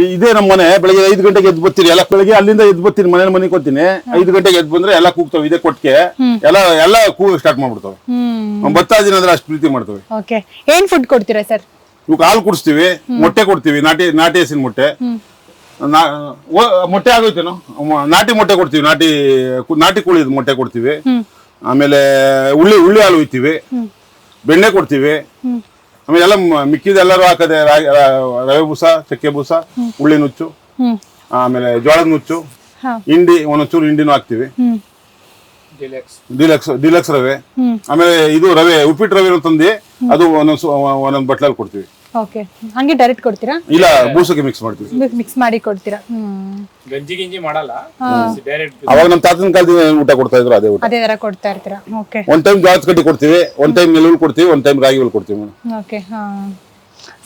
ಈ- ಇದೇ ನಮ್ಮ ಮನೆ. ಬೆಳಿಗ್ಗೆ ಐದು ಗಂಟೆಗೆ ಎದ್ದು ಬರ್ತೀನಿ. ಎಲ್ಲ ಬೆಳಿಗ್ಗೆ ಅಲ್ಲಿಂದ ಎದ್ದು ಬರ್ತೀನಿ ಮನೇಲಿ ಮನೆಗೆ ಕೊಡ್ತೀನಿ. ಐದು ಗಂಟೆಗೆ ಎದ್ದು ಬಂದ್ರೆ ಎಲ್ಲ ಕೂಗ್ತವೆ ಇದೇ ಕೊಟ್ಟಿಗೆ. ಎಲ್ಲ ಎಲ್ಲ ಕೂಗ್ ಸ್ಟಾರ್ಟ್ ಮಾಡ್ಬಿಡ್ತವೆ. ಭತ್ತ ಅಂದ್ರೆ ಅಷ್ಟು ಪ್ರೀತಿ ಮಾಡ್ತವೆ. ಓಕೆ. ಏನ್ ಫುಡ್ ಕೊಡ್ತೀರಾ ಸರ್? ಇವಾಗ ಹಾಲು ಕುಡಿಸ್ತೀವಿ ಮೊಟ್ಟೆ ಕೊಡ್ತೀವಿ ನಾಟಿ ನಾಟಿ ಹಸಿನ ಮೊಟ್ಟೆ. ನಾ- ಮೊಟ್ಟೆ ಆಗೋಯ್ತೇನೋ? ನಾಟಿ ಮೊಟ್ಟೆ ಕೊಡ್ತೀವಿ ನಾಟಿ ನಾಟಿ ಕೋಳಿ ಮೊಟ್ಟೆ ಕೊಡ್ತೀವಿ. ಆಮೇಲೆ ಉಳ್ಳಿ ಉಳ್ಳಿ ಹಾಲು ಒಯ್ತೀವಿ ಬೆಣ್ಣೆ ಕೊಡ್ತೀವಿ. ಆಮೇಲೆ ಎಲ್ಲ ಮಿಕ್ಕಿದೆಲ್ಲರೂ ಹಾಕದೆ ರವೆ ಬೂಸ ಚಕ್ಕೆ ಬೂಸ ಉಳ್ಳಿ ನುಚ್ಚು ಆಮೇಲೆ ಜೋಳದ ನುಚ್ಚು. ಹಿಂಡಿ ಒಂದೊಂಚೂರು ಹಿಂಡಿನೂ ಹಾಕ್ತಿವಿ. ಡಿಲೆಕ್ಸ್ ಡಿಲಕ್ಸ್ ಡಿಲಕ್ಸ್ ರವೆ. ಆಮೇಲೆ ಇದು ರವೆ ಉಪ್ಪಿಟ್ಟು ರವೆ ತಂದು ಅದು ಒಂದೊಂದು ಒಂದೊಂದು ಬಟ್ಲಲ್ಲಿ ಕೊಡ್ತೀವಿ. ಓಕೆ ಹಂಗೆ ಡೈರೆಕ್ಟ್ ಕೊಡ್ತೀರಾ? ಇಲ್ಲ ಬೂಸಕ್ಕೆ ಮಿಕ್ಸ್ ಮಾಡ್ತೀವಿ. ಮಿಕ್ಸ್ ಮಾಡಿ ಕೊಡ್ತೀರಾ? ಗಂಜಿ ಗಿಂಜಿ ಮಾಡಲ್ಲ. ಡೈರೆಕ್ಟ್ ಅವಾಗ ನಮ್ಮ ತಾತನ ಕಾಲದಿಂದ ಊಟ ಕೊಡ್ತಾ ಇದ್ರು ಅದೇ ಊಟ. ಅದೇ ತರ ಕೊಡ್ತಾ ಇರ್ತೀರಾ? ಓಕೆ ಒಂದ್ ಟೈಮ್ ಜೋಳದ ಕಡ್ಡಿ ಕೊಡ್ತೀವಿ ಒಂದ್ ಟೈಮ್ ನೆಲುಲ್ ಕೊಡ್ತೀವಿ ಒಂದ್ ಟೈಮ್ ರಾಗಿ ಹುಲ್ ಕೊಡ್ತೀವಿ. ಮೇಡಮ್ ಓಕೆ ಹಾ.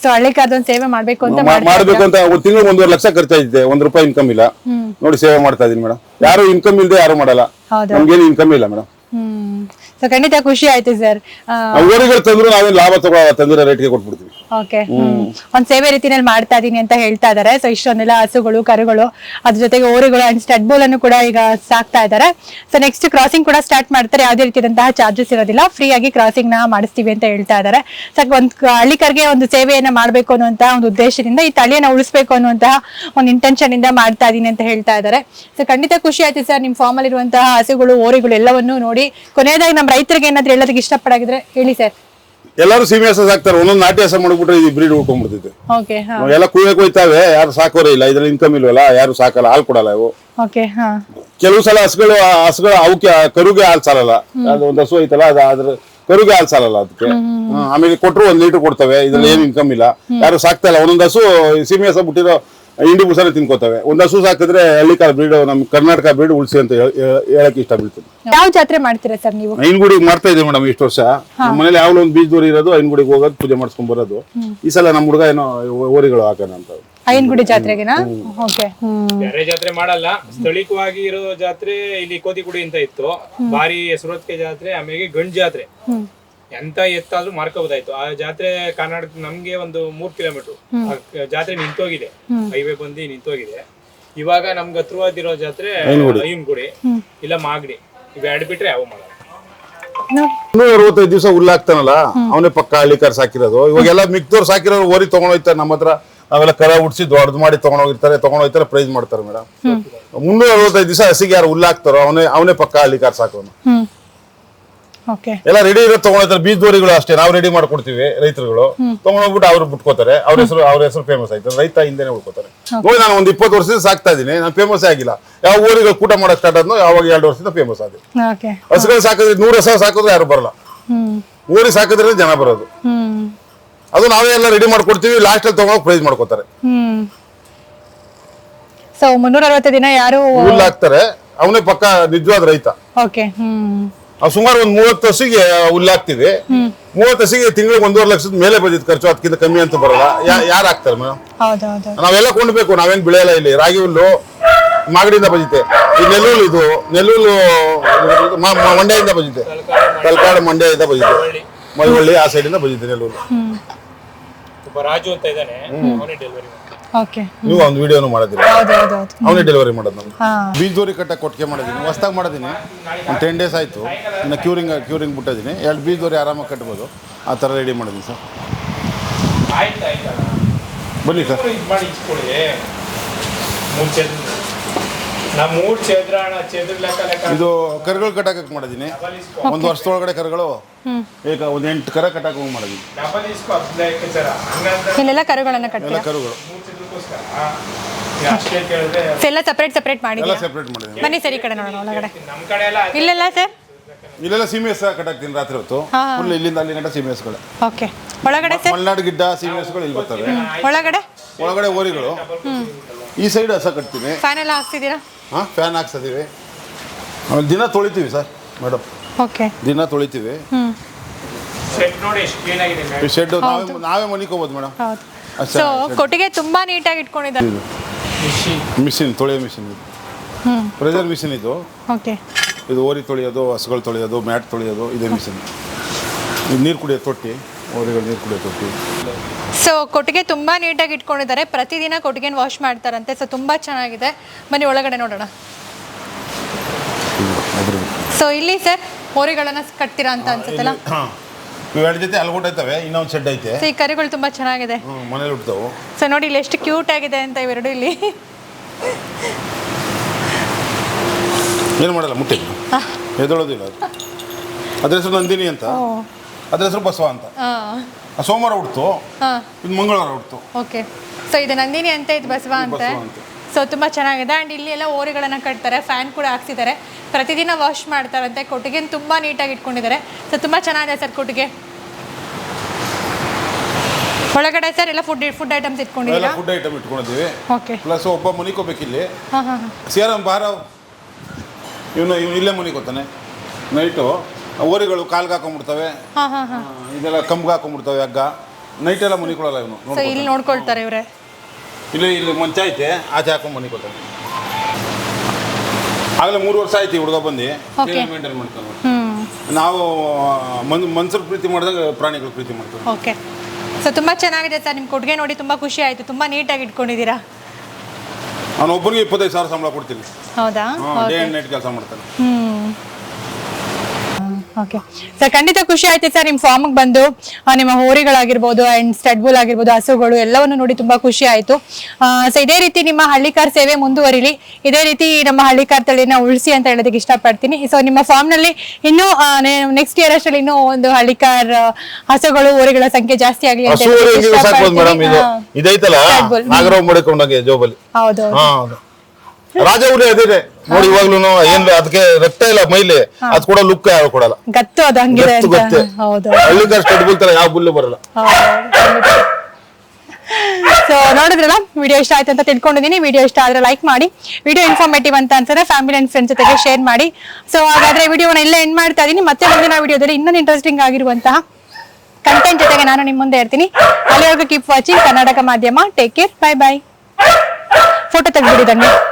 ಸೊ ಅದೊಂದು ಸೇವೆ ಮಾಡ್ಬೇಕು ಅಂತ ಮಾ- ಮಾಡ್ಬೇಕು ಅಂತ ಒಂದು ತಿಂಗಳು ಒಂದೂವರೆ ಲಕ್ಷ ಖರ್ಚಾಯ್ತಿದೆ ಒಂದ್ ರೂಪಾಯಿ ಇನ್ಕಮ್ ಇಲ್ಲ. ನೋಡಿ ಸೇವೆ ಮಾಡ್ತಾ ಇದೀನಿ ಮೇಡಮ್ ಯಾರು ಇನ್ಕಮ್ ಇಲ್ಲದೆ ಯಾರು ಮಾಡಲ್ಲ. ಹೌದು. ನಮ್ಗೇನು ಇನ್ಕಮ್ ಇಲ್ಲ ಮೇಡಮ್ ಸೊ ಖಂಡಿತ ಖುಷಿ ಆಯ್ತು ಸರ್ ಊರಿಗೆ ತಂದ್ರು ನಾವೇನ್ ಲಾಭ ತಗೋ ತಂದಿರೋ ರೇಟ್ಗೆ ಕೊಟ್ಬಿಡ್ತೀವಿ. ಓಕೆ ಒಂದ್ ಸೇವೆ ರೀತಿನಲ್ಲಿ ಮಾಡ್ತಾ ಇದೀನಿ ಅಂತ ಹೇಳ್ತಾ ಇದಾರೆ. ಸೊ ಇಷ್ಟೊಂದೆಲ್ಲ ಹಸುಗಳು ಕರುಗಳು ಅದ್ರ ಜೊತೆಗೆ ಓರಿಗಳು ಅಂಡ್ ಸ್ಟಡ್ ಬೋಲ್ ಅನ್ನು ಕೂಡ ಈಗ ಸಾಕ್ತಾ ಇದ್ದಾರೆ ಸೊ ನೆಕ್ಸ್ಟ್ ಕ್ರಾಸಿಂಗ್ ಕೂಡ ಸ್ಟಾರ್ಟ್ ಮಾಡ್ತಾರೆ. ಯಾವುದೇ ರೀತಿಯಾದಂತಹ ಚಾರ್ಜಸ್ ಇರೋದಿಲ್ಲ. ಫ್ರೀ ಆಗಿ ಕ್ರಾಸಿಂಗ್ನ ಮಾಡಿಸ್ತೀವಿ ಅಂತ ಹೇಳ್ತಾ ಇದ್ದಾರೆ ಸೊ ಒಂದ್ ಹಳ್ಳಿ ಹಳ್ಳಿಕರ್ಗೆ ಒಂದು ಸೇವೆಯನ್ನ ಮಾಡ್ಬೇಕು ಅನ್ನುವಂತಹ ಒಂದು ಉದ್ದೇಶದಿಂದ ಈ ತಳಿಯನ್ನ ಉಳಿಸ್ಬೇಕು ಅನ್ನುವಂತಹ ಒಂದು ಇಂಟೆನ್ಷನ್ ಇಂದ ಮಾಡ್ತಾ ಇದೀನಿ ಅಂತ ಹೇಳ್ತಾ ಇದ್ದಾರೆ ಸೊ ಖಂಡಿತ ಖುಷಿ ಆಯ್ತು ಸರ್ ನಿಮ್ ಫಾರ್ಮ್ ಅಲ್ಲಿ ಇರುವಂತಹ ಹಸುಗಳು ಓರಿಗಳು ಎಲ್ಲವನ್ನೂ ನೋಡಿ ಕೊನೆಯದಾಗಿ ನಮ್ಮ ರೈತರಿಗೆ ಏನಾದ್ರು ಹೇಳೋದಕ್ಕೆ ಇಷ್ಟಪಡಾಗಿದ್ರೆ ಹೇಳಿ ಸರ್. ಎಲ್ಲರೂ ಸೀಮೆ ಹಸ ಸಾಕ್ತಾರೆ ಒಂದೊಂದು ನಾಟಿ ಹಸ ಮಾಡ್ಬಿಟ್ರೆ ಈ ಬ್ರೀಡ್ ಉಳ್ಕೊಂಡ್ಬಿಡ್ತೈತೆ. ಓಕೆ ಹಾ. ಎಲ್ಲ ಕುಯ್ಯಕ್ ಹೋಯ್ತಾವೆ ಯಾರು ಸಾಕೋರೇ ಇಲ್ಲ. ಇದ್ರಲ್ಲಿ ಇನ್ಕಮ್ ಇಲ್ವಲ್ಲ ಯಾರು ಸಾಕಲ್ಲ ಹಾಲು ಕೊಡಲ್ಲ ಇವು. ಓಕೆ ಹಾ. ಕೆಲವು ಸಲ ಹಸುಗಳು ಆ ಹಸುಗಳು ಅವಕ್ಕೆ ಕರುಗೆ ಹಾಲು ಸಾಲಲ್ಲ. ಅದು ಒಂದು ಹಸು ಐತಲ್ಲ ಅದು ಅದ್ರ ಕರುಗೆ ಹಾಲು ಸಾಲಲ್ಲ ಅದಕ್ಕೆ. ಹ್ಮ್. ಆಮೇಲೆ ಕೊಟ್ರು ಒಂದ್ ಲೀಟರ್ ಕೊಡ್ತವೆ. ಇದ್ರಲ್ಲಿ ಏನು ಇನ್ಕಮ್ ಇಲ್ಲ. ಯಾರು ಸಾಕ್ತಾ ಇಲ್ಲ. ಒಂದೊಂದು ಹಸು ಸೀಮೆ ಹಸ ಬಿಟ್ಟಿರೋ ಇಂಡಿ ಬುಸನ ತಿನ್ಕೋತವೆ. ಒಂದ್ ಹಸು ಸಾಕಿದ್ರೆ ಹಳ್ಳಿಕಾಲ ಬ್ರೀಡ್ ನಮ್ ಕರ್ನಾಟಕ ಬ್ರೀಡ್ ಉಳಿಸಿ ಅಂತ ಹೇಳ್- ಹೇಳ್- ಹೇಳಕ್ ಇಷ್ಟ ಬೀಳ್ತದೆ ಯಾವ ಜಾತ್ರೆ ಮಾಡ್ತೀರಾ ಸರ್ ನೀವು? ಐನ್ಗುಡಿಗೆ ಮಾಡ್ತಾ ಇದ್ದೀವಿ ಮೇಡಮ್ ಇಷ್ಟು ವರ್ಷ. ನಮ್ಮ ಮನೇಲಿ ಯಾವ್ದು ಒಂದು ಬೀಜ ದೂರ ಇರೋದು ಐನ್ಗುಡಿಗೆ ಹೋಗೋದು ಪೂಜೆ ಮಾಡ್ಸ್ಕೊಂಡ್ ಬರೋದು. ಈ ಸಲ ನಮ್ಮ ಹುಡುಗ ಏನೋ ಓರಿಗಳು ಹಾಕೋಣ ಅಂತ. ಐನ್ಗುಡಿ ಜಾತ್ರೆಗೆನಾ? ಓಕೆ. ಬೇರೆ ಜಾತ್ರೆ ಮಾಡಲ್ಲ. ಸ್ಥಳೀಯವಾಗಿ ಇರೋ ಜಾತ್ರೆ ಇಲ್ಲಿ ಕೋತಿಗುಡಿ ಅಂತ ಇತ್ತು. ಬಾರಿ ಹೆಸರೊತ್ತಿಗೆ ಜಾತ್ರೆ ಆಮೇಲೆ ಗಂಡ್ ಜಾತ್ರೆ. ಎಂತ ಎತ್ತಾದ್ರೂ ಮಾರ್ಕೋಬೋದಾಯ್ತು. ಆ ಜಾತ್ರೆ ಕರ್ನಾಟಕ ನಮ್ಗೆ ಒಂದು ಮೂರ್ ಕಿಲೋಮೀಟರ್. ಜಾತ್ರೆ ನಿಂತೋಗಿದೆ. ಹೈವೇ ಬಂದು ನಿಂತೋಗಿದೆ. ಇವಾಗ ನಮ್ಗೆ ಹತ್ರವಾದಿರೋ ಜಾತ್ರೆ ಐನಗುಡಿ. ಇಲ್ಲ ಮಾಗಡಿ. ಇವ್ ಎರಡು ಬಿಟ್ರೆ ಯಾವ ಮಾಡಲ್ಲ ಇನ್ನೂರ ಅರವತ್ತೈದು ದಿವಸ ಉಲ್ಲಾಗ್ತಾನಲ್ಲ? ಅವನೇ ಪಕ್ಕ ಹಳ್ಳಿಕಾರ್ ಸಾಕಿರೋದು ಇವಾಗೆಲ್ಲ ಮಿಕ್ದವ್ರು ಸಾಕಿರೋರು ಓರಿ ತಗೊಂಡೋಗ್ತಾರೆ ನಮ್ಮ ಹತ್ರ. ಅವೆಲ್ಲ ಕರ ಉಡ್ಸಿ ದೊಡ್ಡದು ಮಾಡಿ ತಗೊಂಡೋಗಿರ್ತಾರೆ ತಗೊಂಡೋಗ್ತಾರೆ ಪ್ರೈಸ್ ಮಾಡ್ತಾರೆ ಮೇಡಮ್. ಮುನ್ನೂರ ಅರವತ್ತೈದು ದಿವಸ ಹಸಿಗೆ ಯಾರು ಹುಲ್ಲಾಕ್ತಾರೋ ಅವನೇ ಅವನೇ ಪಕ್ಕ ಹಳ್ಳಿಕಾರ್ ಸಾಕೋನು ಎಲ್ಲ ರೆಡಿ ಇರೋ ತಗೊಂಡೋಗ್ತಾರೆ. ಬೀಜ ದೋರಿಗಳು ಅಷ್ಟೇ. ನಾವು ರೆಡಿ ಮಾಡ್ಕೊಡ್ತೀವಿ ರೈತರುಗಳು. ತಗೊಂಡೋಗ್ಬಿಟ್ಟು ಅವ್ರು ಬಿಟ್ಕೋತಾರೆ. ಅವ್ರ ಹೆಸರು ಅವ್ರ ಹೆಸರು ಫೇಮಸ್ ಆಯ್ತು. ರೈತ ಹಿಂದೆನೆ ಉಳ್ಕೋತಾರೆ. ನೋಡಿ ನಾನು ಒಂದು ಇಪ್ಪತ್ತು ವರ್ಷದಿಂದ ಸಾಕ್ತಾ ಇದೀನಿ ನಾನು ಫೇಮಸ್ ಆಗಿಲ್ಲ. ಯಾವ ಊರಿಗೆ ಕೂಟ ಮಾಡಕ್ ಸ್ಟಾರ್ಟ್ ಆದ್ನೋ ಯಾವಾಗ ಎರಡು ವರ್ಷದಿಂದ ಫೇಮಸ್ ಆದ. ಓಕೆ ಹಸುಗಳು ಸಾಕಿದ್ರೆ ನೂರು ಹೆಸರು ಸಾಕಿದ್ರೆ ಯಾರು ಬರಲ್ಲ. ಊರಿಗೆ ಊರಿ ಸಾಕಿದ್ರೆ ಜನ ಬರೋದು. ಅದು ನಾವೇ ಎಲ್ಲ ರೆಡಿ ಮಾಡ್ಕೊಡ್ತೀವಿ. ಲಾಸ್ಟ್ ಅಲ್ಲಿ ತಗೊಂಡೋಗಿ ಪ್ರೈಸ್ ಮಾಡ್ಕೋತಾರೆ. ಸೊ ಮುನ್ನೂರ ಅರವತ್ತು ದಿನ ಯಾರು ಹುಲ್ಲು ಹಾಕ್ತಾರೆ. ಅವನೇ ಪಕ್ಕ ನಿಜವಾದ ರೈತ. ಓಕೆ ಸುಮಾರು ಒಂದು ಮೂವತ್ತು ಹಸಿಗೆ ಹುಲ್ಲು ಹಾಕ್ತಿವಿ ಮೂವತ್ತು ಹಸಿಗೆ ತಿಂಗಳಿಗೆ ಒಂದೂವರೆ ಲಕ್ಷದ ಮೇಲೆ ಬಂದಿತ್ತು ಖರ್ಚು ಅದಕ್ಕಿಂತ ಕಮ್ಮಿ ಅಂತ ಬರಲ್ಲ. ಯಾ- ಯಾರು ಹಾಕ್ತಾರೆ ಮೇಡಮ್ ಹೌದು ಹೌದು ನಾವೆಲ್ಲ ಕೊಂಡ್ಬೇಕು ನಾವೇನ್ ಬೆಳೆಯಲ್ಲ ಇಲ್ಲಿ. ರಾಗಿ ಹುಲ್ಲು ಮಾಗಡಿಯಿಂದ ಬಂದಿದೆ ಈ ನೆಲ್ಲೂಲು ಇದು ನೆಲ್ಲೂಲು ಮಂಡ್ಯದಿಂದ ಬಂದಿದೆ ತಲಕಾಡು ಮಂಡ್ಯದಿಂದ ಬಜಿತೆ ಮಳವಳ್ಳಿ ಆ ಸೈಡಿಂದ ಬಂದಿತ್ತೆ ನೆಲ್ಲೂರು. ಒಬ್ಬ ರಾಜು ಅಂತ ಇದ್ದಾನೆ ಓಕೆ ನೀವು ಒಂದು ವಿಡಿಯೋನು ಮಾಡಿದ್ರಿ ಹೌದು ಹೌದು ಹೌದು. ಅವನೇ ಡೆಲಿವರಿ ಮಾಡೋದು ನಾನು ಬೀಜೋರಿ ಕಟ್ಟ ಕೊಟ್ಟಿಗೆ ಮಾಡಿದ್ದೀನಿ. ಹೊಸ್ದಾಗಿ ಮಾಡಿದ್ದೀನಿ. ಒಂದು ಟೆನ್ ಡೇಸ್ ಆಯಿತು. ಇನ್ನು ಕ್ಯೂರಿಂಗ್ ಕ್ಯೂರಿಂಗ್ ಬಿಟ್ಟಿದ್ದೀನಿ. ಎರಡು ಬೀಜೋರಿ ಆರಾಮಾಗಿ ಕಟ್ಬೋದು. ಆ ಥರ ರೆಡಿ ಮಾಡಿದ್ದೀನಿ ಸರ್ ಬನ್ನಿ ಸರ್ ಇದು ಮಾಡಿ ಇಚ್ಕೊಳ್ಳಿ. ಮೂರು ಚೇದ್ರ ನಾ ಮೂರು ಚೇದ್ರ ಅಣ್ಣ ಚೇದ್ರ ಲೆಕ್ಕ ಲೆಕ್ಕ ಇದು ಕರುಗಳು ಕಟ್ಟಾಕಕ್ಕೆ ಮಾಡಿದ್ದೀನಿ. ಒಂದು ವರ್ಷದೊಳಗಡೆ ಕರುಗಳು. ಈಗ ಒಂದು ಎಂಟು ಕರ ಕಟ್ಟಾಕ ಹೋಗಿ ಮಾಡಿದ್ದೀನಿ. ಡಬಲ್ ಇಸ್ಕೊ ಹದಿನೈದು ಜರ ಹಂಗಂದ್ರೆ ಇಲ್ಲೆಲ್ಲ ಕರುಗಳನ್ನ ಎಲ್ಲ ಕರುಗಳು. ಈಗ ಅಷ್ಟೇ ಕೇಳಿದ್ರೆ ಎಲ್ಲ ಸಪ್ರೇಟ್ ಸಪ್ರೇಟ್ ಎಲ್ಲ ಸೆಪ್ರೇಟ್ ಮಾಡಿದ್ದೀನಿ ಬನ್ನಿ ಸರಿ ಈ ಕಡೆ ನೋಡೋಣ ಒಳಗಡೆ. ನಮ್ಮ ಕಡೆ ಎಲ್ಲ ಇಲ್ಲೆಲ್ಲ ಸರ್ ಇಲ್ಲೆಲ್ಲ ಸೀಮೆಸ್ ಕಟ್ಟಾಕ್ತೀನಿ ರಾತ್ರಿ ಹೊತ್ತು. ಹಾ. ಫುಲ್ ಇಲ್ಲಿಂದ ಅಲ್ಲಿ ಗಂಟ ಓಕೆ ಒಳಗಡೆ ಸರ್ ಮಲೆನಾಡು ಗಿಡ್ಡ ಇಲ್ಲಿ ಬರ್ತವೆ. ಒಳಗಡೆ? ಒಳಗಡೆ ಓರಿಗಳು. ಈ ಸೈಡ್ ಹಸ ಕಟ್ತೀನಿ. ಫ್ಯಾನ್ ಎಲ್ಲ ಹಾಕ್ಸಿದ್ದೀರಾ? ಹಾಂ ಫ್ಯಾನ್ ಹಾಕ್ಸಿದೀವಿ. ಆಮೇಲೆ ದಿನ ತೊಳಿತೀವಿ ಸರ್ ಮೇಡಮ್ ಓಕೆ ದಿನ ತೊಳಿತೀವಿ. ಹ್ಮ್. ಸೆಟ್ ನೋಡಿ ಎಷ್ಟು ಕ್ಲೀನ್ ಆಗಿದೆ ಈ ಶೆಡ್ ನಾವೇ ನಾವೇ ಮನಿಕೋಬೋದು ಮೇಡಮ್ ಹೌದು. ಸೊ ಕೊಟ್ಟಿಗೆ ತುಂಬಾ ನೀಟಾಗಿ ಇಟ್ಕೊಂಡಿದ್ದಾರೆ. ಇದು. ಮಿಷಿನ್ ತೊಳೆಯೋ ಮಿಷಿನ್ ಇದು. ಪ್ರೆಷರ್ ಮಿಷಿನ್ ಇದು. ಓಕೆ. ಇದು ಓರಿ ತೊಳೆಯೋದು ಹಸುಗಳು ತೊಳೆಯೋದು ಮ್ಯಾಟ್ ತೊಳೆಯೋದು ಇದೇ ಮಿಷಿನ್. ಇದು ನೀರು ಕುಡಿಯೋ ತೊಟ್ಟಿ. ಓರಿಗಳು ನೀರು ಕುಡಿಯೋ ತೊಟ್ಟಿ. ಸೊ ಕೊಟ್ಟಿಗೆ ತುಂಬಾ ನೀಟಾಗಿ ಇಟ್ಕೊಂಡಿದ್ದಾರೆ. ಪ್ರತಿದಿನ ಕೊಟ್ಟಿಗೆನ ವಾಶ್ ಮಾಡ್ತಾರಂತೆ. ಸೊ ತುಂಬಾ ಚೆನ್ನಾಗಿದೆ. ಮನೆ ಒಳಗಡೆ ನೋಡೋಣ. ಇದು ಸೊ ಇಲ್ಲಿ ಸರ್ ಹೋರಿಗಳನ್ನ ಕಟ್ತೀರಾ ಅಂತ ಅನ್ಸುತ್ತಲ್ಲ? ಹಾಂ ಎರಡು ಜೊತೆ ಅಲ್ಲಿ ಐತವೆ ಇನ್ನೊಂದು ಶೆಡ್ ಐತೆ. ಸೊ ಈ ಕರುಗಳು ತುಂಬಾ ಚೆನ್ನಾಗಿದೆ. ಮನೇಲಿ ಹುಟ್ಟವು ಸೊ ನೋಡಿ ಇಲ್ಲಿ ಎಷ್ಟು ಕ್ಯೂಟ್ ಆಗಿದೆ ಅಂತ ಇವೆರಡು ಇಲ್ಲಿ. ಏನು ಮಾಡಲ್ಲ ಮುಟ್ಟಿ. ಎದೊಳೋದಿಲ್ಲ ಅದು. ಅದ್ರ ಹೆಸರು ನಂದಿನಿ ಅಂತ. ಓ. ಅದ್ರ ಹೆಸರು ಬಸವ ಅಂತ. ಹಾಂ. ಆ ಸೋಮವಾರ ಹುಡ್ತು ಹಾಂ. ಇದು ಮಂಗಳವಾರ ಹುಡ್ತು ಓಕೆ. ಸೊ ಇದು ನಂದಿನಿ ಅಂತ ಇದು ಬಸವ ಅಂತೆ ಬಸವ ಅಂತ. ಸೊ ತುಂಬಾ ಚೆನ್ನಾಗಿದೆ. ಆ್ಯಂಡ್ ಇಲ್ಲಿ ಎಲ್ಲ ಓರಿಗಳನ್ನ ಕಟ್ತಾರೆ ಫ್ಯಾನ್ ಕೂಡ ಹಾಕ್ಸಿದ್ದಾರೆ. ಪ್ರತಿದಿನ ವಾಶ್ ಮಾಡ್ತಾರಂತೆ. ಕೊಟ್ಟಿಗೆನ ತುಂಬ ನೀಟಾಗಿ ಇಟ್ಕೊಂಡಿದ್ದಾರೆ. ಸೊ ತುಂಬ ಚೆನ್ನಾಗಿದೆ ಸರ್ ಕೊಟ್ಟಿಗೆ. ಒಳಗಡೆ ಸರ್ ಎಲ್ಲ ಫುಡ್ ಫುಡ್ ಐಟಮ್ಸ್ ಇಟ್ಕೊಂಡಿದ್ದೀರಾ? ಫುಡ್ ಐಟಮ್ ಇಟ್ಕೊಂಡಿದ್ದೀವಿ. ಓಕೆ ಪ್ಲಸ್ ಒಬ್ಬ ಮನಿಕೋಬೇಕಿಲ್ಲಿ. ಹಾಂ ಹಾಂ ಹಾಂ. ಸೇರಂ ಬಾರ. ಇವನು ಇವನು ಇಲ್ಲೇ ಮುನಿಕೋತಾನೆ. ನೈಟು ಓರಿಗಳು ಕಾಲ್ಗೆ ಹಾಕೊಂಡ್ಬಿಡ್ತವೆ ಹಾಂ ಹಾಂ ಹಾಂ. ಆ, ಇದೆಲ್ಲ ಕಂಬ್ಗೆ ಹಾಕೊಂಡ್ಬಿಡ್ತವೆ ಹಗ್ಗ. ನೈಟ್ ಎಲ್ಲ ಮುನಿಕೊಳ್ಳಲ್ಲ ಇವನು. ಸೊ ಇಲ್ಲಿ ನೋಡ್ಕೊಳ್ತಾರೆ ಇವರೇ. ಇಲ್ಲಿ ಇಲ್ಲಿ ಮಂಚ ಐತೆ. ಆಚೆ ಹಾಕೊಂಡು ಮನಿಕೋತಾನೆ. ಆಗಲೇ ಮೂರು ವರ್ಷ ಆಯ್ತು ಹುಡುಗ ಬಂದು. ಮೇಂಟೈನ್ ಮಾಡ್ತಾನೆ ನಾವು ಮನ್ ಮನ್ಸರ ಪ್ರೀತಿ ಮಾಡಿದಾಗ ಪ್ರಾಣಿಗಳು ಪ್ರೀತಿ ಮಾಡ್ತಾರೆ ಓಕೆ ಸೊ ತುಂಬಾ ಚೆನ್ನಾಗಿದೆ ಸರ್ ನಿಮ್ಮ ಕೊಡುಗೆ ನೋಡಿ ತುಂಬ ಖುಷಿ ಆಯ್ತು ತುಂಬಾ ನೀಟಾಗಿ ಇಟ್ಕೊಂಡಿದ್ದೀರಾ? ನಾನು ಒಬ್ಬರಿಗೆ ಇಪ್ಪತ್ತೈದು ಸಾವಿರ ಸಂಬಳ ಕೊಡ್ತೀನಿ. ಹೌದಾ? ಡೇ ಆ್ಯಂಡ್ ನೈಟ್ ಕೆಲಸ ಮಾಡ್ತಾನೆ. ಓಕೆ ಸರ್ ಖಂಡಿತ ಖುಷಿ ಆಯ್ತು ಸರ್ ನಿಮ್ಮ ಫಾರ್ಮ್ಗೆ ಬಂದು ನಿಮ್ಮ ಹೋರಿಗಳಾಗಿರ್ಬೋದು ಅಂಡ್ ಸ್ಟಡ್ಬುಲ್ ಆಗಿರ್ಬೋದು ಹಸುಗಳು ಎಲ್ಲವನ್ನು ನೋಡಿ ತುಂಬಾ ಖುಷಿ ಆಯಿತು. ಸೊ ಇದೇ ರೀತಿ ನಿಮ್ಮ ಹಳ್ಳಿಕಾರ್ ಸೇವೆ ಮುಂದುವರಿಲಿ ಇದೇ ರೀತಿ ನಮ್ಮ ಹಳ್ಳಿಕಾರ್ ತಳಿನ ಉಳಿಸಿ ಅಂತ ಹೇಳೋದಕ್ಕೆ ಇಷ್ಟಪಡ್ತೀನಿ. ಸೊ ನಿಮ್ಮ ಫಾರ್ಮ್ನಲ್ಲಿ ಇನ್ನೂ ನೆಕ್ಸ್ಟ್ ಇಯರ್ ಅಷ್ಟರಲ್ಲಿ ಇನ್ನೂ ಒಂದು ಹಳ್ಳಿಕಾರ್ ಹಸುಗಳು ಹೋರಿಗಳ ಸಂಖ್ಯೆ ಜಾಸ್ತಿ ಆಗಲಿ ಅಂತ ಹೌದು. ರಾಜ ಹುಲಿ ಅದಿದೆ ನೋಡಿ ಇವಾಗ್ಲೂ ಏನ್ ಅದಕ್ಕೆ ರಕ್ತ ಇಲ್ಲ ಮೈಲಿ ಅದ್ ಕೂಡ ಲುಕ್ ಯಾರು ಕೊಡಲ್ಲ. ಗತ್ತು ಅದು ಹಂಗಿದೆ ಗತ್ತು ಅಂತ. ಗತ್ತೆ. ಹೌದು. ಹಳ್ಳಿಗಾರ್ ಸ್ಟಡ್ ಬುಲ್ತಾರೆ ಯಾವ ಬುಲ್ಲು ಬರಲ್ಲ. ಸೊ ನೋಡಿದ್ರಲ್ಲ ವಿಡಿಯೋ ಇಷ್ಟ ಆಯ್ತು ಅಂತ ತಿಳ್ಕೊಂಡಿದ್ದೀನಿ ವಿಡಿಯೋ ಇಷ್ಟ ಆದ್ರೆ ಲೈಕ್ ಮಾಡಿ. ವಿಡಿಯೋ ಇನ್ಫಾರ್ಮೇಟಿವ್ ಅಂತ ಅನ್ಸಿದ್ರೆ ಫ್ಯಾಮಿಲಿ ಅಂಡ್ ಫ್ರೆಂಡ್ಸ್ ಜೊತೆಗೆ ಶೇರ್ ಮಾಡಿ. ಸೊ ಹಾಗಾದ್ರೆ ವಿಡಿಯೋನ ಇಲ್ಲೇ ಎಂಡ್ ಮಾಡ್ತಾ ಇದೀನಿ. ಮತ್ತೆ ಮುಂದಿನ ವಿಡಿಯೋದಲ್ಲಿ ಇನ್ನೊಂದು ಇಂಟ್ರೆಸ್ಟಿಂಗ್ ಆಗಿರುವಂತಹ ಕಂಟೆಂಟ್ ಜೊತೆಗೆ ನಾನು ನಿಮ್ಮ ಮುಂದೆ ಇರ್ತೀನಿ. ಅಲ್ಲಿವರೆಗೂ keep watching Karnataka Madhyama. Take care bye bye photo ತೆಗೆದ್ಬಿಡಿ